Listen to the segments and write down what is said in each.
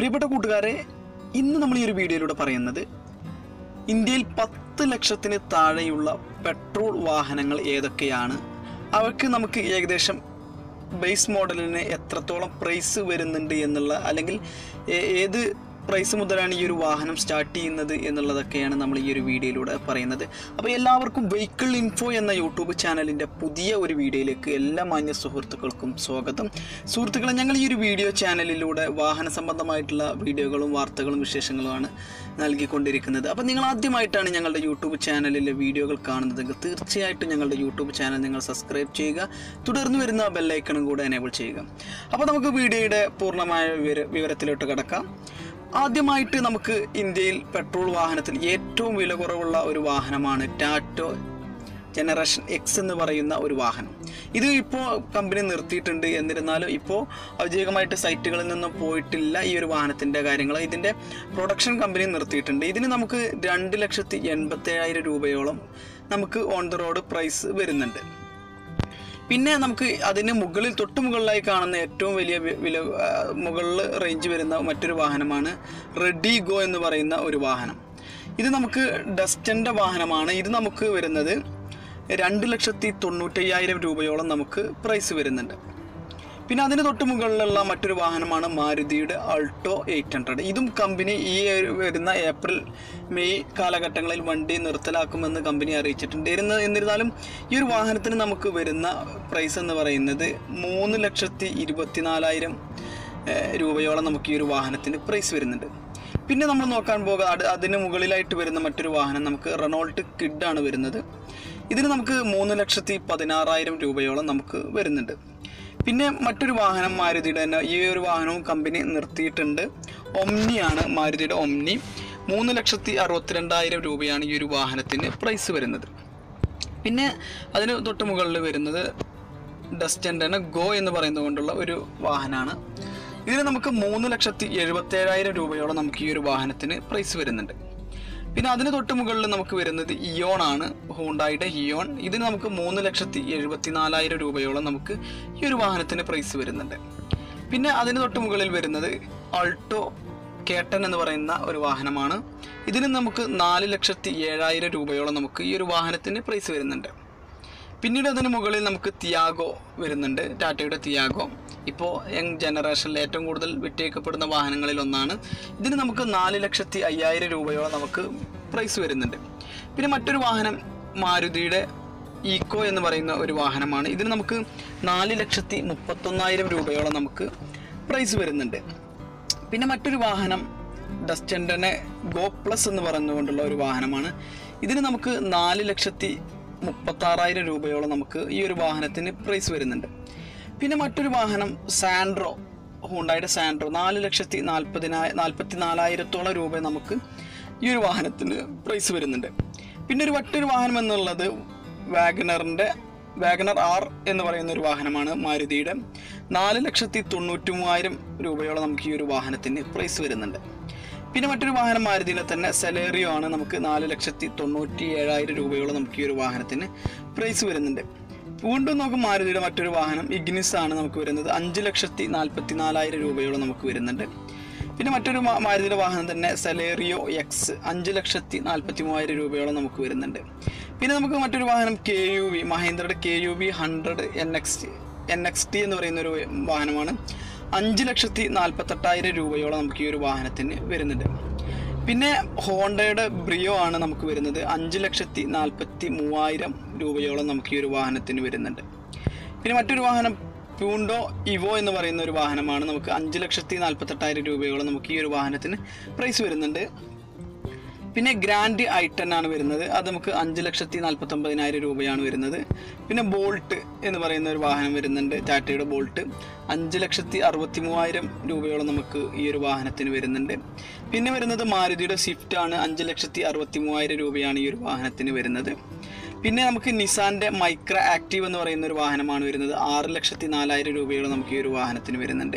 പ്രിയപ്പെട്ട കൂട്ടുകാരെ ഇന്ന് നമ്മൾ ഈ ഒരു വീഡിയോയിലൂടെ പറയുന്നത് ഇന്ത്യയിൽ പത്ത് ലക്ഷത്തിന് താഴെയുള്ള പെട്രോൾ വാഹനങ്ങൾ ഏതൊക്കെയാണ്? അവയ്ക്ക് നമുക്ക് ഏകദേശം ബേസ് മോഡലിന് എത്രത്തോളം പ്രൈസ് വരുന്നുണ്ട് എന്നുള്ള അല്ലെങ്കിൽ ഏത് പ്രൈസ് മുതലാണ് ഈ ഒരു വാഹനം സ്റ്റാർട്ട് ചെയ്യുന്നത് എന്നുള്ളതൊക്കെയാണ് നമ്മൾ ഈ ഒരു വീഡിയോയിലൂടെ പറയുന്നത്. അപ്പോൾ എല്ലാവർക്കും വെഹിക്കിൾ ഇൻഫോ എന്ന യൂട്യൂബ് ചാനലിന്റെ പുതിയ ഒരു വീഡിയോയിലേക്ക് എല്ലാ മാന്യ സുഹൃത്തുക്കൾക്കും സ്വാഗതം. സുഹൃത്തുക്കളെ ഞങ്ങൾ ഈ ഒരു വീഡിയോ ചാനലിലൂടെ വാഹന സംബന്ധമായിട്ടുള്ള വീഡിയോകളും വാർത്തകളും വിശേഷങ്ങളുമാണ് നൽകിക്കൊണ്ടിരിക്കുന്നത്. അപ്പോൾ നിങ്ങൾ ആദ്യമായിട്ടാണ് ഞങ്ങളുടെ യൂട്യൂബ് ചാനലിലെ വീഡിയോകൾ കാണുന്നതെങ്കിൽ തീർച്ചയായിട്ടും ഞങ്ങളുടെ യൂട്യൂബ് ചാനൽ നിങ്ങൾ സബ്സ്ക്രൈബ് ചെയ്യുക. തുടർന്ന് വരുന്ന ബെല്ലൈക്കണും കൂടെ എനേബിൾ ചെയ്യുക. അപ്പോൾ നമുക്ക് വീഡിയോയുടെ പൂർണമായ വിവര വിവരത്തിലോട്ട് കിടക്കാം. ആദ്യമായിട്ട് നമുക്ക് ഇന്ത്യയിൽ പെട്രോൾ വാഹനത്തിൽ ഏറ്റവും വില കുറവുള്ള ഒരു വാഹനമാണ് ടാറ്റോ ജനറേഷൻ എക്സ് എന്ന് പറയുന്ന ഒരു വാഹനം. ഇത് ഇപ്പോൾ കമ്പനി നിർത്തിയിട്ടുണ്ട്. എന്നിരുന്നാലും ഇപ്പോൾ ഔദ്യോഗികമായിട്ട് സൈറ്റുകളിൽ നിന്നും പോയിട്ടില്ല ഈ ഒരു വാഹനത്തിന്റെ കാര്യങ്ങൾ. ഇതിന്റെ പ്രൊഡക്ഷൻ കമ്പനി നിർത്തിയിട്ടുണ്ട്. ഇതിന് നമുക്ക് രണ്ട് ലക്ഷത്തി എൺപത്തേഴായിരം രൂപയോളം നമുക്ക് ഓൺ ദ റോഡ് പ്രൈസ് വരുന്നുണ്ട്. പിന്നെ നമുക്ക് അതിന് മുകളിൽ തൊട്ട് മുകളിലായി കാണുന്ന ഏറ്റവും വലിയ വില മുകളിൽ റേഞ്ച് വരുന്ന മറ്റൊരു വാഹനമാണ് റെഡി ഗോ എന്ന് പറയുന്ന ഒരു വാഹനം. ഇത് നമുക്ക് ഡസ്റ്റന്റെ വാഹനമാണ്. ഇത് നമുക്ക് വരുന്നത് രണ്ട് ലക്ഷത്തി തൊണ്ണൂറ്റയ്യായിരം രൂപയോളം നമുക്ക് പ്രൈസ് വരുന്നുണ്ട്. പിന്നെ അതിന് തൊട്ട് മുകളിലുള്ള മറ്റൊരു വാഹനമാണ് മാരുതിയുടെ അൾട്ടോ എയ്റ്റ് ഹൺഡ്രഡ് ഇതും കമ്പനി ഈ വരുന്ന ഏപ്രിൽ മെയ് കാലഘട്ടങ്ങളിൽ വണ്ടി നിർത്തലാക്കുമെന്ന് കമ്പനി അറിയിച്ചിട്ടുണ്ട്. ഇരുന്ന എന്നിരുന്നാലും ഈ ഒരു വാഹനത്തിന് നമുക്ക് വരുന്ന പ്രൈസ് എന്ന് പറയുന്നത് മൂന്ന് ലക്ഷത്തി ഇരുപത്തിനാലായിരം രൂപയോളം നമുക്ക് ഈ ഒരു വാഹനത്തിന് പ്രൈസ് വരുന്നുണ്ട്. പിന്നെ നമ്മൾ നോക്കാൻ പോകുക അത് അതിന് മുകളിലായിട്ട് വരുന്ന മറ്റൊരു വാഹനം നമുക്ക് റെനോൾട്ട് കിഡ് ആണ് വരുന്നത്. ഇതിന് നമുക്ക് മൂന്ന് ലക്ഷത്തി പതിനാറായിരം രൂപയോളം നമുക്ക് വരുന്നുണ്ട്. പിന്നെ മറ്റൊരു വാഹനം മാരുതിയുടെ തന്നെ ഈ ഒരു വാഹനവും കമ്പനി നിർത്തിയിട്ടുണ്ട്. ഒംനിയാണ് മാരുതിയുടെ ഒംനി മൂന്ന് ലക്ഷത്തി അറുപത്തിരണ്ടായിരം രൂപയാണ് ഈ ഒരു വാഹനത്തിന് പ്രൈസ് വരുന്നത്. പിന്നെ അതിന് തൊട്ട് മുകളിൽ വരുന്നത് ഡസ്റ്റന്റെ തന്നെ ഗോ എന്ന് പറയുന്നത് കൊണ്ടുള്ള ഒരു വാഹനമാണ്. ഇതിന് നമുക്ക് മൂന്ന് ലക്ഷത്തി എഴുപത്തേഴായിരം രൂപയോളം നമുക്ക് ഈ ഒരു വാഹനത്തിന് പ്രൈസ് വരുന്നുണ്ട്. പിന്നെ അതിന് തൊട്ട് മുകളിൽ നമുക്ക് വരുന്നത് ഇയോൺ ആണ്. ഹോണ്ടായുടെ ഇയോൺ ഇതിന് നമുക്ക് മൂന്ന് ലക്ഷത്തി എഴുപത്തി നാലായിരം രൂപയോളം നമുക്ക് ഈ ഒരു വാഹനത്തിന് പ്രൈസ് വരുന്നുണ്ട്. പിന്നെ അതിന് തൊട്ട് മുകളിൽ വരുന്നത് അൾട്ടോ കേട്ടൻ എന്ന് പറയുന്ന ഒരു വാഹനമാണ്. ഇതിന് നമുക്ക് നാല് ലക്ഷത്തി ഏഴായിരം രൂപയോളം നമുക്ക് ഈ ഒരു വാഹനത്തിന് പ്രൈസ് വരുന്നുണ്ട്. പിന്നീട് അതിന് മുകളിൽ നമുക്ക് തിയാഗോ വരുന്നുണ്ട്. ടാറ്റയുടെ തിയാഗോ ഇപ്പോൾ യങ് ജനറേഷനിൽ ഏറ്റവും കൂടുതൽ വിറ്റേക്കപ്പെടുന്ന വാഹനങ്ങളിൽ ഒന്നാണ്. ഇതിന് നമുക്ക് നാല് ലക്ഷത്തി അയ്യായിരം രൂപയോളം നമുക്ക് പ്രൈസ് വരുന്നുണ്ട്. പിന്നെ മറ്റൊരു വാഹനം മാരുതിയുടെ ഈക്കോ എന്ന് പറയുന്ന ഒരു വാഹനമാണ്. ഇതിന് നമുക്ക് നാല് ലക്ഷത്തി മുപ്പത്തൊന്നായിരം രൂപയോളം നമുക്ക് പ്രൈസ് വരുന്നുണ്ട്. പിന്നെ മറ്റൊരു വാഹനം ഡസ്റ്റൻഡനെ ഗോ പ്ലസ് എന്ന് പറഞ്ഞുകൊണ്ടുള്ള ഒരു വാഹനമാണ്. ഇതിന് നമുക്ക് നാല് ലക്ഷത്തി മുപ്പത്താറായിരം രൂപയോളം നമുക്ക് ഈ ഒരു വാഹനത്തിന് പ്രൈസ് വരുന്നുണ്ട്. പിന്നെ മറ്റൊരു വാഹനം സാൻഡ്രോ ഹുണ്ടായുടെ സാൻഡ്രോ നാല് ലക്ഷത്തി നാൽപ്പതിനായ നാൽപ്പത്തി നാലായിരത്തോളം രൂപ നമുക്ക് ഈ ഒരു വാഹനത്തിന് പ്രൈസ് വരുന്നുണ്ട്. പിന്നെ ഒരു മറ്റൊരു വാഹനം എന്നുള്ളത് വാഗനറിന്റെ വാഗനർ ആർ എന്ന് പറയുന്ന ഒരു വാഹനമാണ് മാരുതിയുടെ. നാല് ലക്ഷത്തി തൊണ്ണൂറ്റി മൂവായിരം രൂപയോളം നമുക്ക് ഈ ഒരു വാഹനത്തിന് പ്രൈസ് വരുന്നുണ്ട്. പിന്നെ മറ്റൊരു വാഹനം മാരുതിയിലെ തന്നെ സെലേറിയോ ആണ്. നമുക്ക് നാല് ലക്ഷത്തി തൊണ്ണൂറ്റി ഏഴായിരം രൂപയോളം നമുക്ക് ഈ ഒരു വാഹനത്തിന് പ്രൈസ് വരുന്നുണ്ട്. വീണ്ടും നമുക്ക് മാരുതിയുടെ മറ്റൊരു വാഹനം ഇഗ്നിസ് ആണ് നമുക്ക് വരുന്നത്. അഞ്ച് ലക്ഷത്തി നാൽപ്പത്തി നാലായിരം രൂപയോളം നമുക്ക് വരുന്നുണ്ട്. പിന്നെ മറ്റൊരു മാരുതിയുടെ വാഹനം തന്നെ സെലേറിയോ എക്സ് അഞ്ച് ലക്ഷത്തി നാൽപ്പത്തി മൂവായിരം രൂപയോളം നമുക്ക് വരുന്നുണ്ട്. പിന്നെ നമുക്ക് മറ്റൊരു വാഹനം K U V മഹേന്ദ്രയുടെ K U V hundred N X N X T എന്ന് പറയുന്ന ഒരു വാഹനമാണ്. അഞ്ച് ലക്ഷത്തി നാൽപ്പത്തെട്ടായിരം രൂപയോളം നമുക്ക് ഈ ഒരു വാഹനത്തിന് വരുന്നുണ്ട്. പിന്നെ ഹോണ്ടയുടെ ബ്രിയോ ആണ് നമുക്ക് വരുന്നത്. അഞ്ച് ലക്ഷത്തി നാൽപ്പത്തി മൂവായിരം രൂപയോളം നമുക്ക് ഈ ഒരു വാഹനത്തിന് വരുന്നുണ്ട്. പിന്നെ മറ്റൊരു വാഹനം പ്യൂണ്ടോ ഇവോ എന്ന് പറയുന്ന ഒരു വാഹനമാണ് നമുക്ക് അഞ്ച് ലക്ഷത്തി നാൽപ്പത്തെട്ടായിരം രൂപയോളം നമുക്ക് ഈ ഒരു വാഹനത്തിന് പ്രൈസ് വരുന്നുണ്ട്. പിന്നെ ഗ്രാൻഡ് ഐ ടെൻ ആണ് വരുന്നത്. അത് നമുക്ക് അഞ്ച് ലക്ഷത്തി നാൽപ്പത്തൊമ്പതിനായിരം രൂപയാണ് വരുന്നത്. പിന്നെ ബോൾട്ട് എന്ന് പറയുന്ന ഒരു വാഹനം വരുന്നുണ്ട് ടാറ്റയുടെ ബോൾട്ട് അഞ്ച് ലക്ഷത്തി അറുപത്തി മൂവായിരം രൂപയോളം നമുക്ക് ഈ ഒരു വാഹനത്തിന് വരുന്നുണ്ട്. പിന്നെ വരുന്നത് മാരുതിയുടെ സ്വിഫ്റ്റ് ആണ് അഞ്ച് ലക്ഷത്തി അറുപത്തി മൂവായിരം രൂപയാണ് ഈ ഒരു വാഹനത്തിന് വരുന്നത്. പിന്നെ നമുക്ക് നിസാന്റെ മൈക്ര ആക്റ്റീവ് എന്ന് പറയുന്ന ഒരു വാഹനമാണ് വരുന്നത് ആറ് ലക്ഷത്തി നാലായിരം രൂപയോളം നമുക്ക് ഈ ഒരു വാഹനത്തിന് വരുന്നുണ്ട്.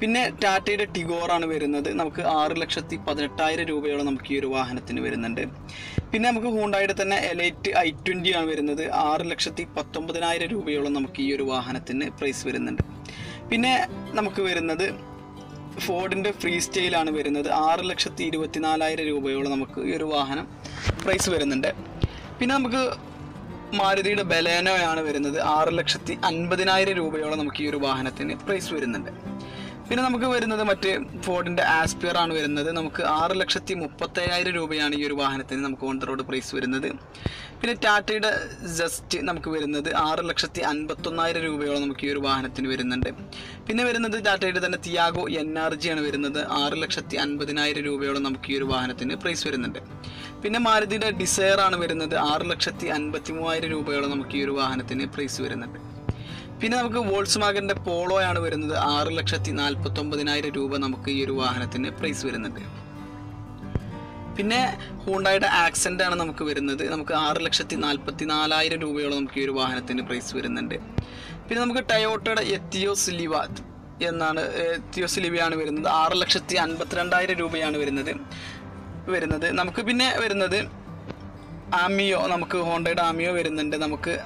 പിന്നെ ടാറ്റയുടെ ടിഗോർ ആണ് വരുന്നത്. നമുക്ക് ആറ് ലക്ഷത്തി പതിനെട്ടായിരം രൂപയോളം നമുക്ക് ഈ ഒരു വാഹനത്തിന് വരുന്നുണ്ട്. പിന്നെ നമുക്ക് ഹൂണ്ടായുടെ തന്നെ എലൈറ്റ് ഐ ട്വന്റി ആണ് വരുന്നത്. ആറ് ലക്ഷത്തി പത്തൊമ്പതിനായിരം രൂപയോളം നമുക്ക് ഈ ഒരു വാഹനത്തിന് പ്രൈസ് വരുന്നുണ്ട്. പിന്നെ നമുക്ക് വരുന്നത് ഫോർഡിന്റെ ഫ്രീ സ്റ്റൈലാണ് വരുന്നത്. ആറ് ലക്ഷത്തി ഇരുപത്തിനാലായിരം രൂപയോളം നമുക്ക് ഈ ഒരു വാഹനം പ്രൈസ് വരുന്നുണ്ട്. പിന്നെ നമുക്ക് മാരുതിയുടെ ബലേനോയാണ് വരുന്നത്. ആറ് ലക്ഷത്തി അൻപതിനായിരം രൂപയോളം നമുക്ക് ഈ ഒരു വാഹനത്തിന് പ്രൈസ് വരുന്നുണ്ട്. പിന്നെ നമുക്ക് വരുന്നത് മറ്റ് ഫോർഡിന്റെ ആസ്പിയർ ആണ് വരുന്നത്. നമുക്ക് ആറ് ലക്ഷത്തി മുപ്പത്തയ്യായിരം രൂപയാണ് ഈ ഒരു വാഹനത്തിന് നമുക്ക് ഓൺ ദ റോഡ് പ്രൈസ് വരുന്നത്. പിന്നെ ടാറ്റയുടെ ജസ്റ്റ് നമുക്ക് വരുന്നത് ആറ് ലക്ഷത്തി അൻപത്തൊന്നായിരം രൂപയോളം നമുക്ക് ഈ ഒരു വാഹനത്തിന് വരുന്നുണ്ട്. പിന്നെ വരുന്നത് ടാറ്റയുടെ തന്നെ തിയാഗോ എൻ ആർ ജി ആണ് വരുന്നത്. ആറ് ലക്ഷത്തി അൻപതിനായിരം രൂപയോളം നമുക്ക് ഈ ഒരു വാഹനത്തിന് പ്രൈസ് വരുന്നുണ്ട്. പിന്നെ മാരുതിയുടെ ഡിസയർ ആണ് വരുന്നത്. ആറ് ലക്ഷത്തി അൻപത്തി മൂവായിരം രൂപയോളം നമുക്ക് ഈ ഒരു വാഹനത്തിന് പ്രൈസ് വരുന്നുണ്ട്. പിന്നെ നമുക്ക് വോൾസ് പോളോ ആണ് വരുന്നത്. ആറ് ലക്ഷത്തി നാൽപ്പത്തി ഒമ്പതിനായിരം രൂപ നമുക്ക് ഈ ഒരു വാഹനത്തിന് പ്രൈസ് വരുന്നുണ്ട്. പിന്നെ ഹൂണ്ടായുടെ ആക്സെന്റ് ആണ് നമുക്ക് വരുന്നത്. നമുക്ക് ആറ് ലക്ഷത്തി നാൽപ്പത്തി നാലായിരം രൂപയോളം നമുക്ക് ഈ ഒരു വാഹനത്തിന് പ്രൈസ് വരുന്നുണ്ട്. പിന്നെ നമുക്ക് ടയോട്ടയുടെ എത്തിയോസ് ലിവ എന്നാണ് എത്തിയോസ് ലിവയാണ് വരുന്നത്. ആറ് ലക്ഷത്തി അൻപത്തിരണ്ടായിരം രൂപയാണ് വരുന്നത്. വരുന്നത്. നമുക്ക് പിന്നെ വരുന്നത് ആമിയോ നമുക്ക് ഹോണ്ടയുടെ ആമിയോ വരുന്നുണ്ട്. നമുക്ക്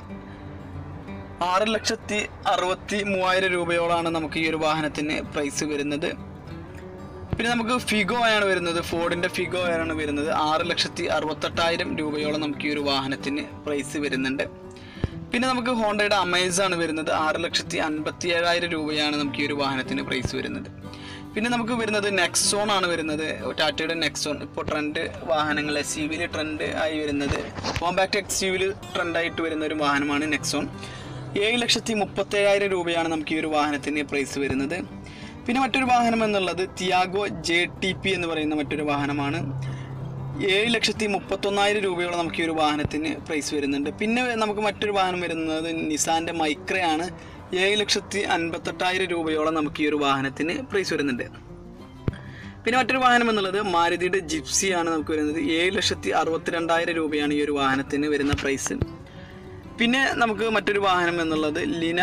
ആറ് ലക്ഷത്തി അറുപത്തി മൂവായിരം രൂപയോളാണ് നമുക്ക് ഈ ഒരു വാഹനത്തിന് പ്രൈസ് വരുന്നത്. പിന്നെ നമുക്ക് ഫിഗോ ആണ് വരുന്നത്. ഫോർഡിന്റെ ഫിഗോ ആണ് വരുന്നത്. ആറ് ലക്ഷത്തി അറുപത്തെട്ടായിരം രൂപയോളം നമുക്ക് ഈ ഒരു വാഹനത്തിന് പ്രൈസ് വരുന്നുണ്ട്. പിന്നെ നമുക്ക് ഹോണ്ടയുടെ അമേസ് ആണ് വരുന്നത്. ആറ് ലക്ഷത്തി അൻപത്തി ഏഴായിരം രൂപയാണ് നമുക്ക് ഈ ഒരു വാഹനത്തിന് പ്രൈസ് വരുന്നത്. പിന്നെ നമുക്ക് വരുന്നത് നെക്സോൺ ആണ് വരുന്നത്. ടാറ്റയുടെ നെക്സോൺ ഇപ്പോൾ ട്രെൻഡ് വാഹനങ്ങൾ എസ് വിയിൽ ട്രെൻഡ് ആയി വരുന്നത്. കോമ്പാക്ട് എക്സ് യു വിയിൽ ട്രെൻഡായിട്ട് വരുന്ന ഒരു വാഹനമാണ് നെക്സോൺ ഏഴ് ലക്ഷത്തി മുപ്പത്തേഴായിരം രൂപയാണ് നമുക്ക് ഈ ഒരു വാഹനത്തിന് പ്രൈസ് വരുന്നത്. പിന്നെ മറ്റൊരു വാഹനം എന്നുള്ളത് തിയാഗോ ജെ ടി പി എന്ന് പറയുന്ന മറ്റൊരു വാഹനമാണ്. ഏഴ് ലക്ഷത്തി മുപ്പത്തൊന്നായിരം രൂപയോളം നമുക്ക് ഈ ഒരു വാഹനത്തിന് പ്രൈസ് വരുന്നുണ്ട്. പിന്നെ നമുക്ക് മറ്റൊരു വാഹനം വരുന്നത് നിസാന്റെ മൈക്രയാണ് ഏഴ് ലക്ഷത്തി അൻപത്തെട്ടായിരം രൂപയോളം നമുക്ക് ഈ ഒരു വാഹനത്തിന് പ്രൈസ് വരുന്നുണ്ട്. പിന്നെ മറ്റൊരു വാഹനം എന്നുള്ളത് മാരുതിയുടെ ജിപ്സിയാണ് നമുക്ക് വരുന്നത്. ഏഴ് ലക്ഷത്തി അറുപത്തിരണ്ടായിരം രൂപയാണ് ഈ ഒരു വാഹനത്തിന് വരുന്ന പ്രൈസ് പിന്നെ നമുക്ക് മറ്റൊരു വാഹനം എന്നുള്ളത് ലിന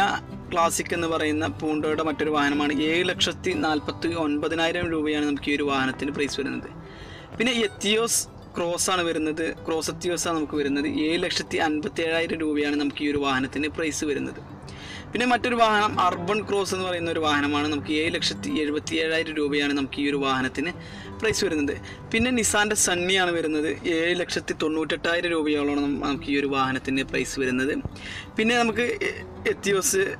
ക്ലാസിക് എന്ന് പറയുന്ന പൂണ്ടോയുടെ മറ്റൊരു വാഹനമാണ്. ഏഴ് ലക്ഷത്തി നാൽപ്പത്തി ഒൻപതിനായിരം രൂപയാണ് നമുക്ക് ഈ ഒരു വാഹനത്തിന് പ്രൈസ് വരുന്നത്. പിന്നെ എത്തിയോസ് ക്രോസ് ആണ് വരുന്നത്. ക്രോസ് എത്തിയോസ് ആണ് നമുക്ക് വരുന്നത്. ഏഴ് ലക്ഷത്തി അൻപത്തി ഏഴായിരം രൂപയാണ് നമുക്ക് ഈ ഒരു വാഹനത്തിന് പ്രൈസ് വരുന്നത്. പിന്നെ മറ്റൊരു വാഹനം അർബൺ ക്രോസ് എന്ന് പറയുന്ന ഒരു വാഹനമാണ്. നമുക്ക് ഏഴ് ലക്ഷത്തി എഴുപത്തി ഏഴായിരം രൂപയാണ് നമുക്ക് ഈ ഒരു വാഹനത്തിന് പ്രൈസ് വരുന്നത്. പിന്നെ നിസാന്റെ സണ്ണിയാണ് വരുന്നത്. ഏഴ് ലക്ഷത്തി തൊണ്ണൂറ്റെട്ടായിരം രൂപയോളമാണ് നമുക്ക് ഈ ഒരു വാഹനത്തിന് പ്രൈസ് വരുന്നത്. പിന്നെ നമുക്ക് എത്തിയോസ്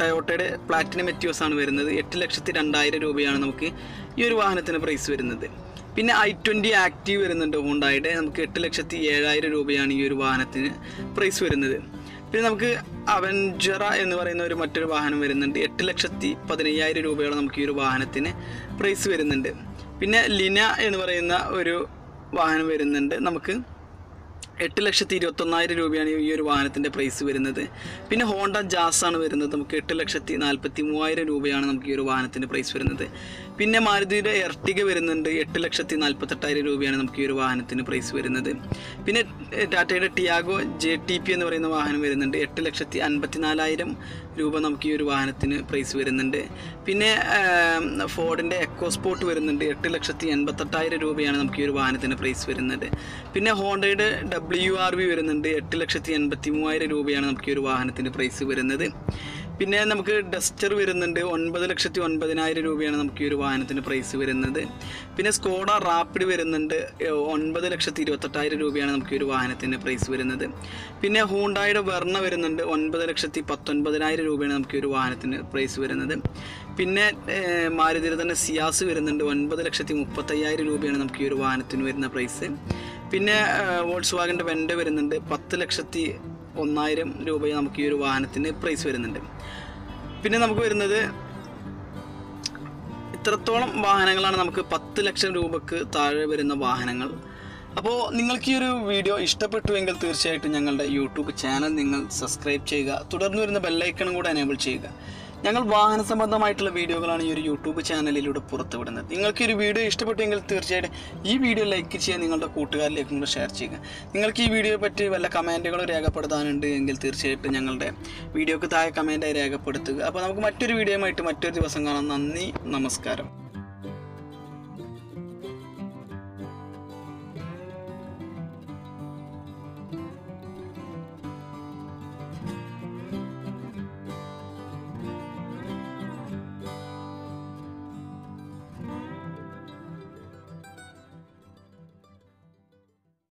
ടയോട്ടയുടെ പ്ലാറ്റിനം എത്തിയോസ് ആണ് വരുന്നത്. എട്ട് ലക്ഷത്തി രണ്ടായിരം രൂപയാണ് നമുക്ക് ഈ ഒരു വാഹനത്തിന് പ്രൈസ് വരുന്നത്. പിന്നെ ഐ ട്വന്റി ആക്റ്റീവ് വരുന്നുണ്ട് ഹോണ്ടായുടെ നമുക്ക് എട്ട് ലക്ഷത്തി ഏഴായിരം രൂപയാണ് ഈ ഒരു വാഹനത്തിന് പ്രൈസ് വരുന്നത്. പിന്നെ നമുക്ക് അവഞ്ചറ എന്ന് പറയുന്ന ഒരു മറ്റൊരു വാഹനം വരുന്നുണ്ട്. എട്ട് ലക്ഷത്തി പതിനയ്യായിരം രൂപയോളം നമുക്ക് ഈ ഒരു വാഹനത്തിന് പ്രൈസ് വരുന്നുണ്ട്. പിന്നെ ലിന എന്ന് പറയുന്ന ഒരു വാഹനം വരുന്നുണ്ട്. നമുക്ക് എട്ട് ലക്ഷത്തി ഇരുപത്തൊന്നായിരം രൂപയാണ് ഈ ഒരു വാഹനത്തിന്റെ പ്രൈസ് വരുന്നത്. പിന്നെ ഹോണ്ട ജാസ് ആണ് വരുന്നത്. നമുക്ക് എട്ട് ലക്ഷത്തി നാൽപ്പത്തി മൂവായിരം രൂപയാണ് നമുക്ക് ഈ ഒരു വാഹനത്തിന്റെ പ്രൈസ് വരുന്നത്. പിന്നെ മാരുതിയുടെ എർട്ടിക വരുന്നുണ്ട്. എട്ട് ലക്ഷത്തി നാൽപ്പത്തെട്ടായിരം രൂപയാണ് നമുക്ക് ഈ ഒരു വാഹനത്തിന് പ്രൈസ് വരുന്നത്. പിന്നെ ടാറ്റയുടെ ടിയാഗോ ജെ ടി പി എന്ന് പറയുന്ന വാഹനം വരുന്നുണ്ട്. എട്ട് ലക്ഷത്തി അൻപത്തി നാലായിരം രൂപ നമുക്ക് ഈ ഒരു വാഹനത്തിന് പ്രൈസ് വരുന്നുണ്ട്. പിന്നെ ഫോർഡിന്റെ എക്കോ സ്പോർട്ട് വരുന്നുണ്ട്. എട്ട് ലക്ഷത്തി എൺപത്തെട്ടായിരം രൂപയാണ് നമുക്ക് ഈ ഒരു വാഹനത്തിന് പ്രൈസ് വരുന്നത്. പിന്നെ ഹോണ്ടയുടെ ഡബ്ല്യു ആർ വി വരുന്നുണ്ട്. എട്ട് ലക്ഷത്തി എൺപത്തി മൂവായിരം രൂപയാണ് നമുക്ക് ഈ ഒരു വാഹനത്തിന് പ്രൈസ് വരുന്നത്. പിന്നെ നമുക്ക് ഡസ്റ്റർ വരുന്നുണ്ട്. ഒൻപത് ലക്ഷത്തി ഒൻപതിനായിരം രൂപയാണ് നമുക്ക് ഈ ഒരു വാഹനത്തിന് പ്രൈസ് വരുന്നത്. പിന്നെ സ്കോഡ റാപ്പിഡ് വരുന്നുണ്ട്. ഒൻപത് ലക്ഷത്തി ഇരുപത്തെട്ടായിരം രൂപയാണ് നമുക്ക് ഈ ഒരു വാഹനത്തിന്റെ പ്രൈസ് വരുന്നത്. പിന്നെ ഹൂണ്ടായുടെ വെർണ വരുന്നുണ്ട്. ഒൻപത് ലക്ഷത്തി പത്തൊൻപതിനായിരം രൂപയാണ് നമുക്ക് ഈ ഒരു വാഹനത്തിന് പ്രൈസ് വരുന്നത്. പിന്നെ മാരുതിയിൽ തന്നെ സിയാസ് വരുന്നുണ്ട്. ഒൻപത് ലക്ഷത്തി മുപ്പത്തയ്യായിരം രൂപയാണ് നമുക്ക് ഈ ഒരു വാഹനത്തിന് വരുന്ന പ്രൈസ് പിന്നെ വോൾസ് വാഗന്റെ വെൻഡ വരുന്നുണ്ട്. പത്ത് ലക്ഷത്തി ഒന്നായിരം രൂപ നമുക്ക് ഈ ഒരു വാഹനത്തിന് പ്രൈസ് വരുന്നുണ്ട്. പിന്നെ നമുക്ക് വരുന്നത് ഇത്രത്തോളം വാഹനങ്ങളാണ് നമുക്ക് പത്ത് ലക്ഷം രൂപക്ക് താഴെ വരുന്ന വാഹനങ്ങൾ. അപ്പോൾ നിങ്ങൾക്ക് ഈ ഒരു വീഡിയോ ഇഷ്ടപ്പെട്ടുവെങ്കിൽ തീർച്ചയായിട്ടും ഞങ്ങളുടെ യൂട്യൂബ് ചാനൽ നിങ്ങൾ സബ്സ്ക്രൈബ് ചെയ്യുക. തുടർന്ന് വരുന്ന ബെല്ലൈക്കണും കൂടെ എനേബിൾ ചെയ്യുക. ഞങ്ങൾ വാഹന സംബന്ധമായിട്ടുള്ള വീഡിയോകളാണ് ഈ ഒരു യൂട്യൂബ് ചാനലിലൂടെ പുറത്തുവിടുന്നത്. നിങ്ങൾക്ക് ഈ ഒരു വീഡിയോ ഇഷ്ടപ്പെട്ടെങ്കിൽ തീർച്ചയായിട്ടും ഈ വീഡിയോ ലൈക്ക് ചെയ്യുക നിങ്ങളുടെ കൂട്ടുകാരിലേക്കും കൂടെ ഷെയർ ചെയ്യുക. നിങ്ങൾക്ക് ഈ വീഡിയോയെ പറ്റി വല്ല കമന്റുകളോ രേഖപ്പെടുത്താനുണ്ട് എങ്കിൽ തീർച്ചയായിട്ടും ഞങ്ങളുടെ വീഡിയോക്ക് താഴെ കമന്റായി രേഖപ്പെടുത്തുക. അപ്പോൾ നമുക്ക് മറ്റൊരു വീഡിയോയുമായിട്ട് മറ്റൊരു ദിവസം കാണാം. നന്ദി നമസ്കാരം.